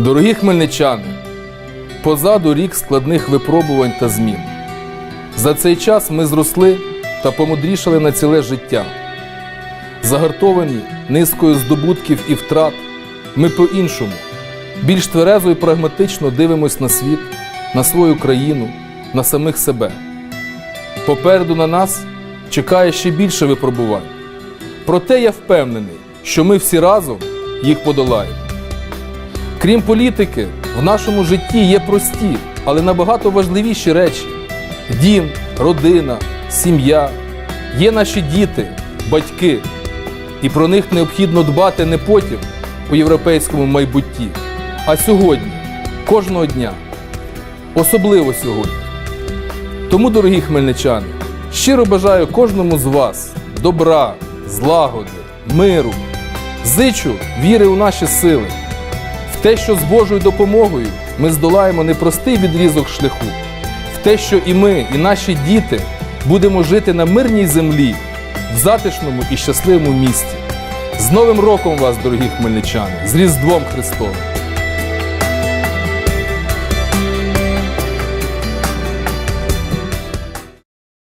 Дорогі хмельничани, позаду рік складних випробувань та змін. За цей час ми зросли та помудрішали на ціле життя. Загартовані низкою здобутків і втрат, ми по-іншому, більш тверезо і прагматично дивимось на світ, на свою країну, на самих себе. Попереду на нас чекає ще більше випробувань. Проте я впевнений, що ми всі разом їх подолаємо. Крім політики, в нашому житті є прості, але набагато важливіші речі: дім, родина, сім'я, є наші діти, батьки. І про них необхідно дбати не потім у європейському майбутті, а сьогодні, кожного дня, особливо сьогодні. Тому, дорогі хмельничани, щиро бажаю кожному з вас добра, злагоди, миру, зичу віри у наші сили, те, що з Божою допомогою ми здолаємо непростий відрізок шляху, в те, що і ми, і наші діти будемо жити на мирній землі, в затишному і щасливому місті. З Новим роком вас, дорогі хмельничани, з Різдвом Христовим!